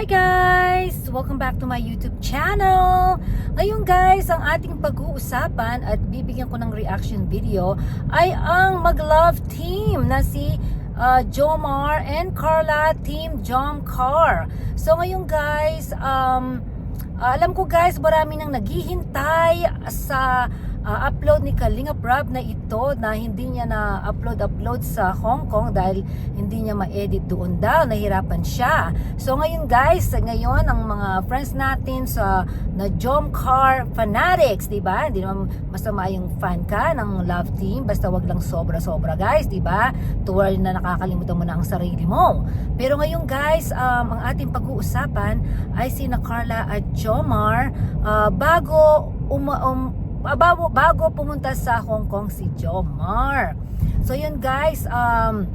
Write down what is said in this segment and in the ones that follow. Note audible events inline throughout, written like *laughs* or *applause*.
Hi guys! Welcome back to my YouTube channel! Ngayon guys, ang ating pag-uusapan at bibigyan ko ng reaction video ay ang mag-love team na si uh, Jomar and Carla Team Jom Car. So ngayon guys, um, alam ko guys, marami nang naghihintay sa uh, upload ni Kalinga Prab na ito na hindi niya na upload upload sa Hong Kong dahil hindi niya ma-edit doon daw. Nahirapan siya. So ngayon guys ngayon ang mga friends natin sa na Jom Car Fanatics di ba? Hindi naman masama yung fan ka ng love team basta wag lang sobra sobra guys di ba? Tuwal na nakakalimutan mo na ang sarili mo. Pero ngayon guys um, ang ating pag-uusapan ay si na Carla at Jomar. Uh, bago uma, um, bago, bago pumunta sa Hong Kong si Jomar. So yun guys, um,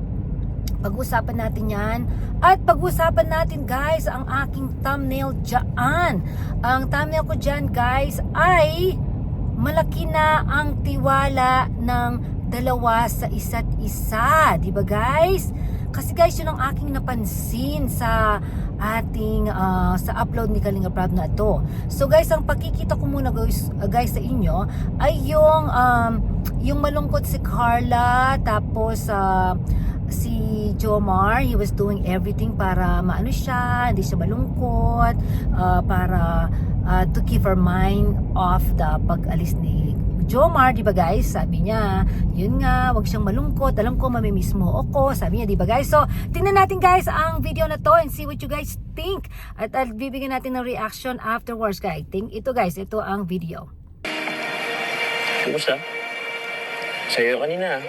pag-usapan natin yan. At pag-usapan natin guys ang aking thumbnail dyan. Ang thumbnail ko dyan guys ay malaki na ang tiwala ng dalawa sa isa't isa. Di ba guys? Kasi guys, yun ang aking napansin sa ating uh, sa upload ni Kalinga Prab na to. So guys, ang pakikita ko muna guys, uh, guys sa inyo ay yung um, yung malungkot si Carla tapos uh, si Jomar, he was doing everything para maano siya, hindi siya malungkot, uh, para uh, to keep her mind off the pag-alis ni Jomar, di ba guys? Sabi niya, yun nga, wag siyang malungkot. Alam ko, mamimiss mo ako. Sabi niya, di ba guys? So, tingnan natin guys ang video na to and see what you guys think. At uh, bibigyan natin ng reaction afterwards guys. Think ito guys, ito ang video. Kumusta? Sa'yo kanina. ah.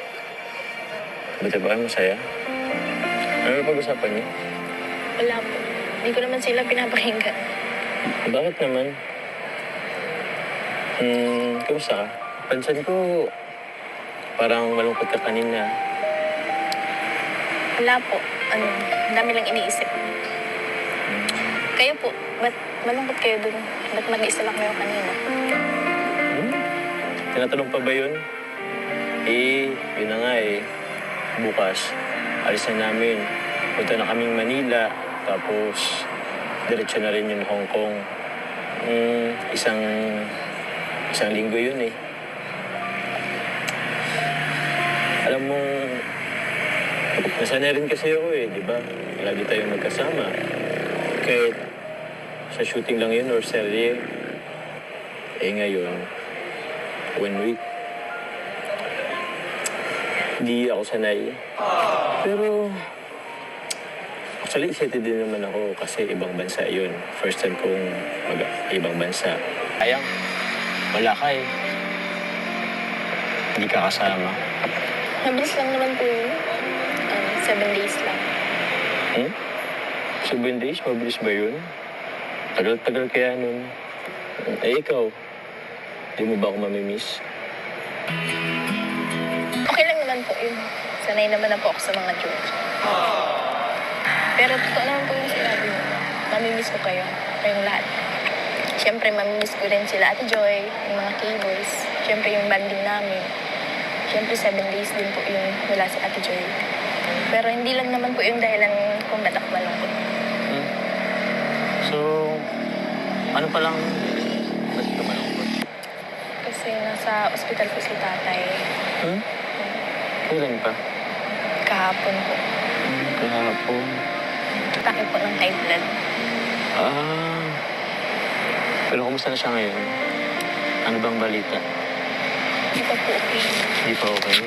Buti ba kayo masaya? Ano na pag-usapan niyo? Wala po. Hindi ko naman sila pinapakinggan. Bakit naman? Hmm, kumusta ka? Pansan ko, parang malungkot ka kanina. Wala po. Ano, ang dami lang iniisip. Kayo po, ba't malungkot kayo dun? Ba't mag-isa lang kayo kanina? Hmm? Tinatanong pa ba yun? Eh, yun na nga eh. Bukas, alis na namin. Punta na kaming Manila. Tapos, diretso na rin yung Hong Kong. Hmm, isang, isang linggo yun eh. Alam mo, nasanay rin kasi ako eh, di ba? Lagi tayong magkasama. Kahit sa shooting lang yun or serye, eh ngayon, one week, hindi ako sanay. Pero, actually, excited din naman ako kasi ibang bansa yun. First time kong mag ibang bansa. Ayang, wala ka eh. Hindi ka kasama. Mabilis lang naman po yun. Um, seven days lang. Hmm? Seven days, mabilis ba yun? Tagal-tagal kaya nun. Eh, ikaw, di mo ba ako mamimiss? Okay lang naman po yun. Sanay naman na po ako sa mga jokes. Pero totoo naman po yung sinabi mo. Mamimiss ko kayo. Kayong lahat. Siyempre, mamimiss ko rin sila Ate Joy, yung mga K-boys. Siyempre, yung banding namin. Siyempre, seven days din po yung wala si Ate Joy. Pero hindi lang naman po yung dahilan kung ba't ako malungkot. Hmm? So, ano pa lang, ba't ka malungkot? Kasi nasa ospital po si tatay. Hmm? Kailan pa? Kahapon po. Hmm, kahapon. Atake po ng high blood. Ah. Pero kumusta na siya ngayon? Ano bang balita? Hindi pa po okay. Hindi pa okay.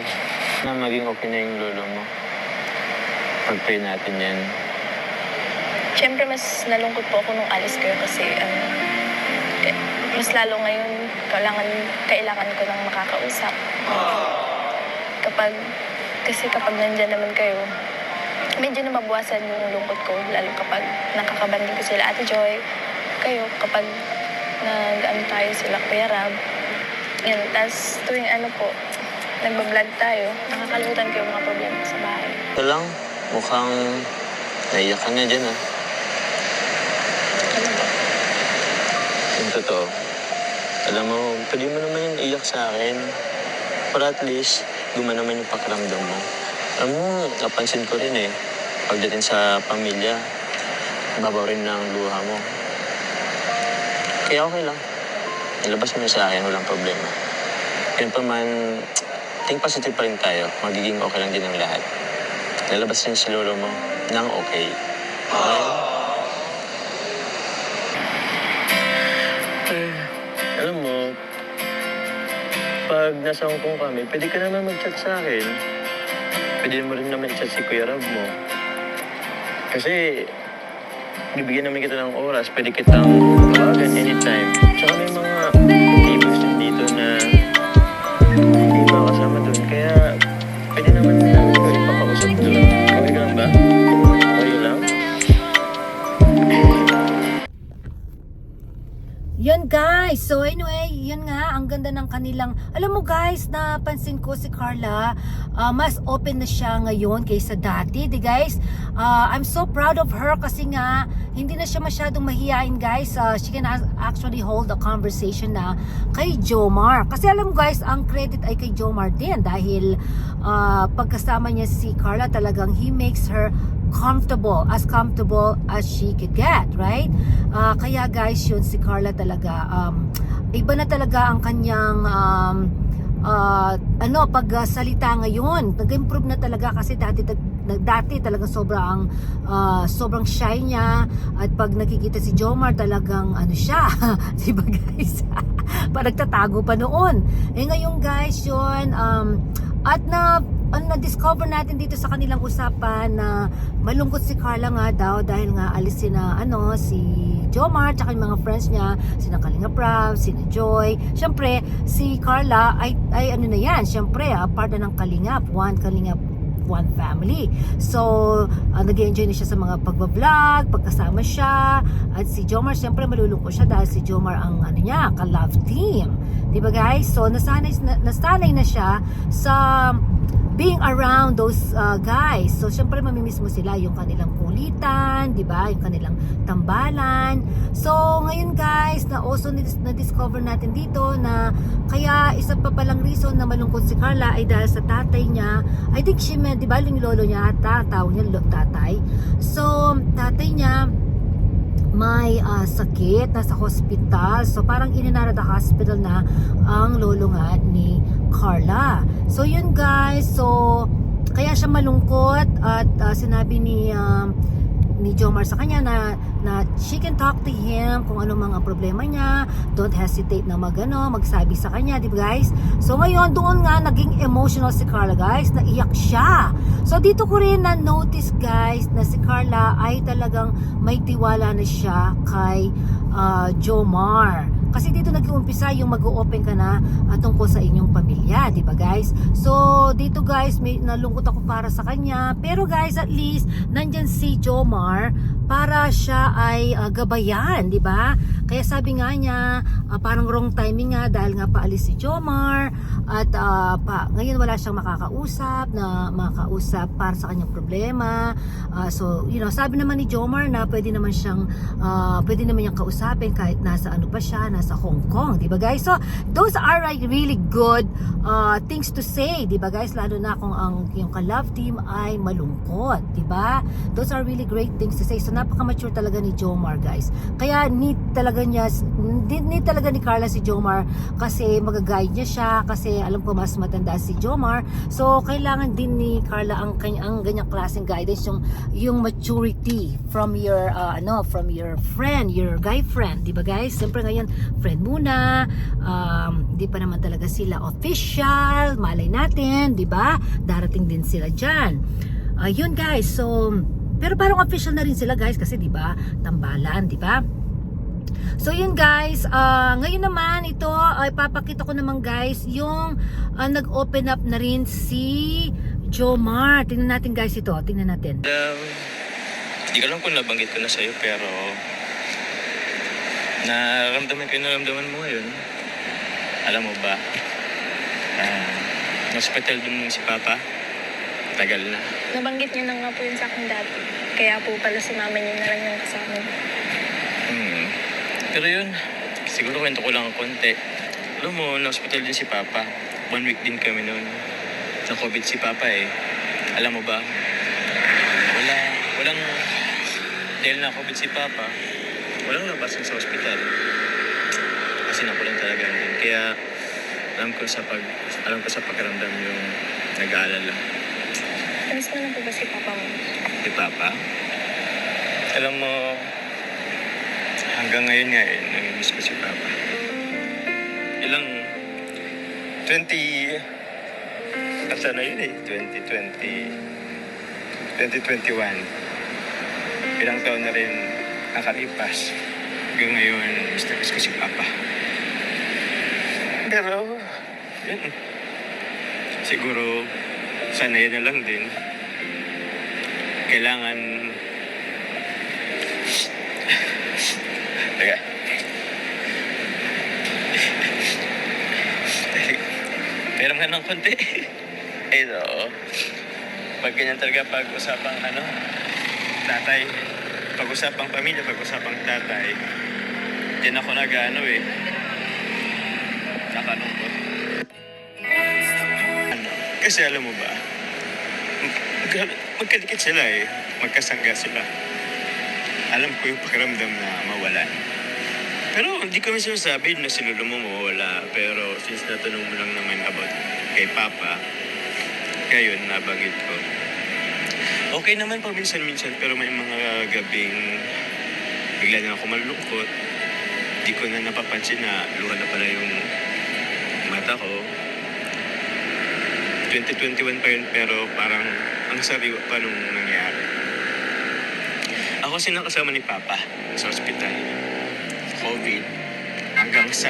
Na maging okay na yung lolo mo. Pag-pray natin yan. Siyempre, mas nalungkot po ako nung alis kayo kasi k- mas lalo ngayon kailangan, kailangan ko ng makakausap. Kapag, kasi kapag nandyan naman kayo, medyo na mabawasan yung lungkot ko, lalo kapag nakakabanding ko sila Ate Joy, kayo kapag nag-ano tayo sila Kuya Rab. Yan, tapos tuwing ano po, nagbablog tayo, nakakalimutan ko yung mga problema sa bahay. Ito lang, mukhang naiyak ka na dyan ah. Ano ba? Yung totoo. Alam mo, pwede mo naman yung iyak sa akin. Para at least, guma naman yung pakiramdam mo. Alam mo, napansin ko rin eh, pagdating sa pamilya, babaw rin ng luha mo. Kaya okay lang. Ilabas mo sa akin, walang problema. Yun pa man, think positive pa rin tayo. Magiging okay lang din ang lahat. Lalabas rin si lolo mo ng okay. Okay? Eh, alam mo, pag nasa Hong Kong kami, pwede ka naman mag-chat sa akin. Pwede mo rin naman chat si Kuya Rab mo. Kasi, bibigyan naman kita ng oras. Pwede kitang tawagan anytime. Tsaka may kanilang, alam mo guys, napansin ko si Carla, ah, mas open na siya ngayon kaysa dati, di guys, Ah, I'm so proud of her kasi nga, hindi na siya masyadong mahihain guys, Ah, she can actually hold a conversation na kay Jomar, kasi alam mo guys, ang credit ay kay Jomar din dahil ah, pagkasama niya si Carla talagang he makes her comfortable, as comfortable as she could get, right? Ah, kaya guys, yun si Carla talaga, um, iba na talaga ang kanyang um, ah, ano, pagsalita ngayon. Nag-improve na talaga kasi dati dati talaga sobrang ah, sobrang shy niya at pag nakikita si Jomar talagang ano siya, *laughs* 'di ba guys? *laughs* pa nagtatago pa noon. Eh ngayon guys, yun um, at na ang na-discover natin dito sa kanilang usapan na malungkot si Carla nga daw dahil nga alis sina ano si Jomar tsaka yung mga friends niya sina Kalinga Prav, sina Joy syempre si Carla ay, ay ano na yan syempre ah, part na ng Kalingap one Kalingap one family. So, uh, nag-enjoy na siya sa mga pagbablog, pagkasama siya. At si Jomar, siyempre malulungkot siya dahil si Jomar ang ano niya, ka-love team. 'Di ba guys? So, nasanay, na, nasanay na siya sa being around those uh, guys. So, syempre mamimiss mo sila yung kanilang kulitan, di ba? Yung kanilang tambalan. So, ngayon guys, na also na-discover natin dito na kaya isa pa palang reason na malungkot si Carla ay dahil sa tatay niya. I think she meant, di ba, yung lolo niya, tataw niya, lo- tatay. So, tatay niya, may ah, sakit, nasa hospital. So parang inanara the hospital na ang lolo nga ni Carla. So yun guys, so kaya siya malungkot at ah, sinabi ni um, ni Jomar sa kanya na na she can talk to him kung ano mga problema niya. Don't hesitate na magano, magsabi sa kanya, di ba guys? So ngayon doon nga naging emotional si Carla guys, naiyak siya. So dito ko rin na notice guys na si Carla ay talagang may tiwala na siya kay ah, Jomar. Kasi dito nag-uumpisa yung mag-open ka na ah, tungkol sa inyong pamilya, di ba guys? So, dito guys, may nalungkot ako para sa kanya. Pero guys, at least, nandyan si Jomar para siya ay ah, gabayan, di ba? Kaya sabi nga niya, ah, parang wrong timing nga dahil nga paalis si Jomar at ah, pa, ngayon wala siyang makakausap na makakausap para sa kanyang problema. Ah, so, you know, sabi naman ni Jomar na pwede naman siyang ah, pwede naman niyang kausapin kahit nasa ano pa siya, nasa Hong Kong, 'di ba guys? So, those are like really good uh, things to say, 'di ba guys? Lalo na kung ang yung ka-love team ay malungkot, 'di ba? Those are really great things to say. So, napaka-mature talaga ni Jomar, guys. Kaya need talaga niya need, need talaga ni Carla si Jomar kasi mag-guide niya siya kasi alam ko mas matanda si Jomar. So, kailangan din ni Carla ang ang ganyang klaseng guidance yung yung maturity from your uh, ano, from your friend, your guy friend, 'di ba guys? Siyempre ngayon friend muna. Um, hindi pa naman talaga sila official. Malay natin, 'di ba? Darating din sila diyan. Ayun guys. So, pero parang official na rin sila guys kasi 'di ba? Tambalan, 'di ba? So yun guys, ah, ngayon naman ito ay papakita ko naman guys yung ah, nag-open up na rin si Jomar. Tingnan natin guys ito, tingnan natin. Um, hindi ko alam kung nabanggit ko na sa'yo, pero nararamdaman ko yung naramdaman mo ngayon. Alam mo ba, uh, hospital dun si Papa, tagal na. Nabanggit niyo na nga po yun sa akin dati. Kaya po pala si mama niyo na lang yung kasama. Hmm. Pero yun, siguro kwento ko lang ang konti. Alam mo, na-hospital din si Papa. One week din kami noon. Sa COVID si Papa eh. Alam mo ba, wala, walang, dahil na-COVID si Papa, walang labasan sa ospital. Kasi nakulang talaga yun. Kaya alam ko sa pag alam ko sa pakiramdam yung nag-aalala. Miss mo na po ba si Papa mo? Si Papa. Alam mo, hanggang ngayon nga eh, namimiss ko si Papa. Ilang 20 asa na yun eh, 2020, 2021. Ilang taon na rin nakalipas. Hanggang ngayon, miss na ko si Papa. Pero, yun. Siguro, sanay na lang din. Kailangan... Teka. Meron nga ng konti. Ay, oo. Pag ganyan talaga pag-usapang ano, tatay, pag-usapang pamilya, pag-usapang tatay, din ako nag-ano eh. Nakalungkot. Ano? Kasi alam mo ba, mag- magkadikit sila eh. Magkasangga sila. Alam ko yung pakiramdam na mawalan. Pero hindi ko sinasabi na si Lolo mo mawawala. Pero since natanong mo lang naman about kay Papa, yun, nabanggit ko. Okay naman pag minsan-minsan, pero may mga gabing bigla na ako malulungkot. Di ko na napapansin na luha na pala yung mata ko. 2021 pa yun, pero parang ang sabi ko pa nung nangyari. Ako sinakasama ni Papa sa ospital. COVID. Hanggang sa...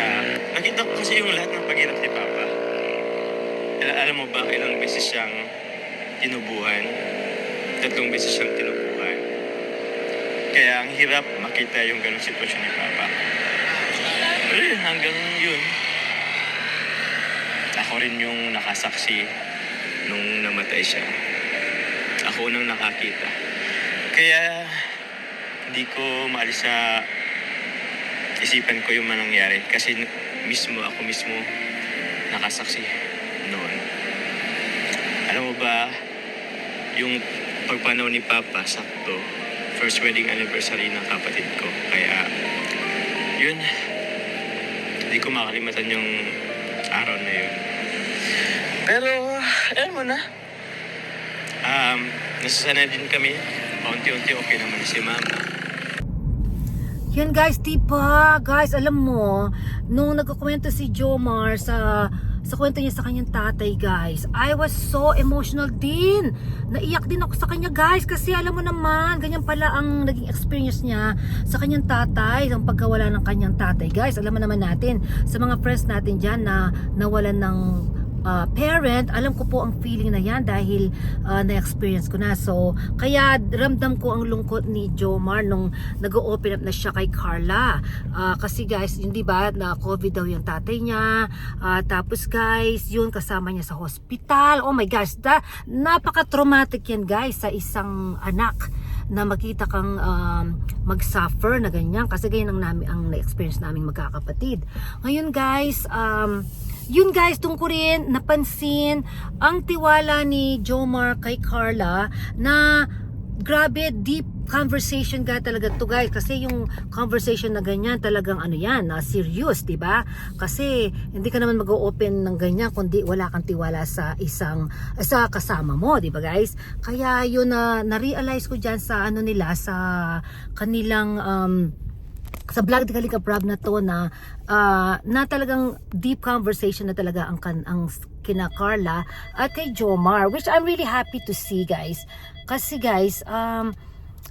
Nakita ko kasi yung lahat ng paghirap ni Papa. Al- alam mo ba, ilang beses siyang tinubuhan. Tatlong beses siyang tinubuhan. Kaya ang hirap makita yung ganong sitwasyon ni Papa. Pero hanggang yun, ako rin yung nakasaksi nung namatay siya. Ako nang nakakita. Kaya hindi ko maalis sa isipan ko yung manangyari. Kasi mismo, ako mismo nakasaksi noon. Alam mo ba, yung pagpanaw ni Papa, sakto, first wedding anniversary ng kapatid ko. Kaya, yun, hindi ko makalimutan yung araw na yun. Pero, alam mo na, um, nasasanay din kami. Paunti-unti okay naman si Mama. Yan guys, diba? Guys, alam mo, nung nagkukwento si Jomar sa sa kwento niya sa kanyang tatay guys, I was so emotional din. Naiyak din ako sa kanya guys kasi alam mo naman, ganyan pala ang naging experience niya sa kanyang tatay, ang pagkawala ng kanyang tatay guys. Alam mo naman natin, sa mga friends natin dyan na nawalan ng uh, parent, alam ko po ang feeling na yan dahil uh, na-experience ko na. So, kaya ramdam ko ang lungkot ni Jomar nung nag-open up na siya kay Carla. Uh, kasi guys, yun di ba, na COVID daw yung tatay niya. Uh, tapos guys, yun kasama niya sa hospital. Oh my gosh, da, napaka-traumatic yan guys sa isang anak na makita kang um, mag-suffer na ganyan kasi ganyan ang, namin, ang na-experience naming magkakapatid. Ngayon guys, um, yun guys, rin napansin ang tiwala ni Jomar kay Carla na grabe deep conversation ga talaga to guys. Kasi yung conversation na ganyan talagang ano yan na serious 'di ba? Kasi hindi ka naman mag-open ng ganyan kundi wala kang tiwala sa isang sa kasama mo 'di ba guys? Kaya yun na na-realize ko diyan sa ano nila sa kanilang um, sa vlog di Kalika Prab na to na ah, na talagang deep conversation na talaga ang ang kina Carla at kay Jomar which I'm really happy to see guys kasi guys um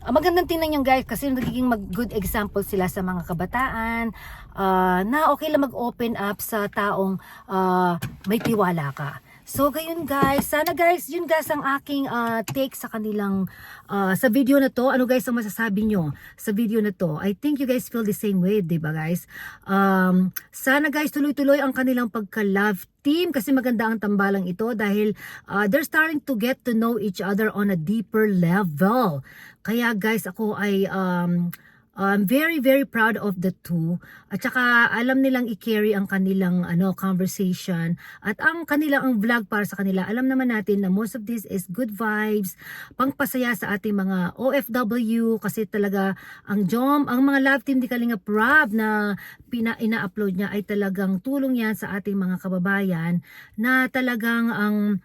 ang magandang tingnan yung guys kasi nagiging mag good example sila sa mga kabataan ah, na okay lang mag-open up sa taong ah, may tiwala ka. So, gayon guys. Sana guys, yun guys ang aking ah, take sa kanilang ah, sa video na to. Ano guys ang masasabi nyo sa video na to? I think you guys feel the same way, ba guys? Um, sana guys, tuloy-tuloy ang kanilang pagka-love team kasi maganda ang tambalang ito dahil ah, they're starting to get to know each other on a deeper level. Kaya guys, ako ay um, I'm very very proud of the two. At saka alam nilang i-carry ang kanilang ano conversation at ang kanilang ang vlog para sa kanila. Alam naman natin na most of this is good vibes, pangpasaya sa ating mga OFW kasi talaga ang JOM, ang mga love team di Kalinga Prab na pina, ina-upload niya ay talagang tulong yan sa ating mga kababayan na talagang ang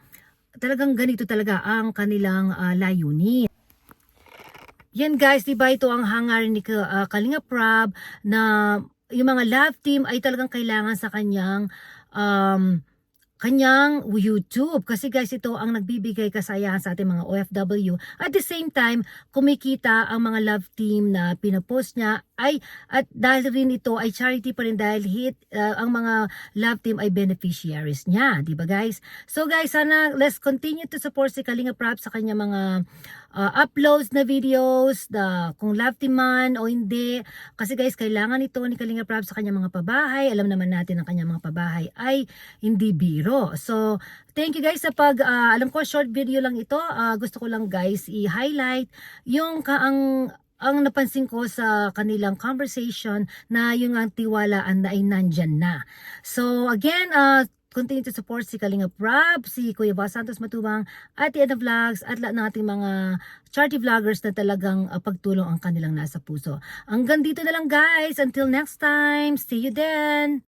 talagang ganito talaga ang kanilang ah, layunin. Yan guys, di ba ito ang hangar ni ah, Kalinga Prab na yung mga love team ay talagang kailangan sa kanyang um, kanyang YouTube. Kasi guys, ito ang nagbibigay kasayahan sa ating mga OFW. At the same time, kumikita ang mga love team na pinapost niya ay at dahil rin ito ay charity pa rin dahil hit uh, ang mga love team ay beneficiaries niya, 'di ba guys? So guys, sana let's continue to support si Kalinga Prab sa kanya mga uh, uploads na videos, the kung team man o hindi. Kasi guys, kailangan ito ni Kalinga Prab sa kanya mga pabahay. Alam naman natin ang kanya mga pabahay ay hindi biro. So, thank you guys sa pag ah, alam ko short video lang ito. Ah, gusto ko lang guys i-highlight yung ka ang ang napansin ko sa kanilang conversation na yung ang tiwalaan na ay nandyan na. So again, uh, continue to support si Kalinga Prab, si Kuya Boss Santos Matubang, at the Edna Vlogs, at lahat ng mga charity vloggers na talagang uh, pagtulong ang kanilang nasa puso. Hanggang dito na lang guys. Until next time. See you then.